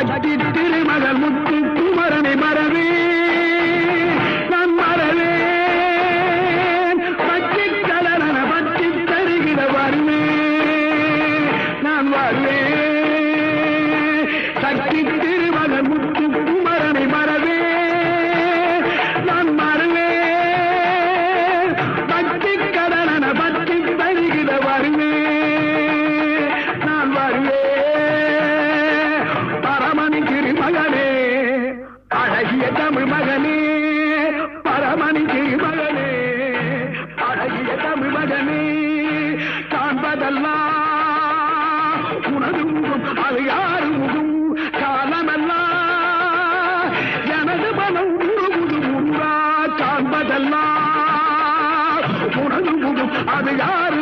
சக்தி திருமகள் முத்து குமரனை மறவே நான் மறவேன் பச்சை கலரன பற்றி தருகிற வருவேன் நான் வருவேன் சக்தி திருமகன் முத்து தமிழ் மகனே பரமணி திருமகனே அழகிய தமிழ் மகனே காண்பதெல்லாம் உனது முகம் அது யாரு முகம் காலமெல்லாம். எனது மனம் உருவுது உருவா காண்பதெல்லாம் உனது அது யாரு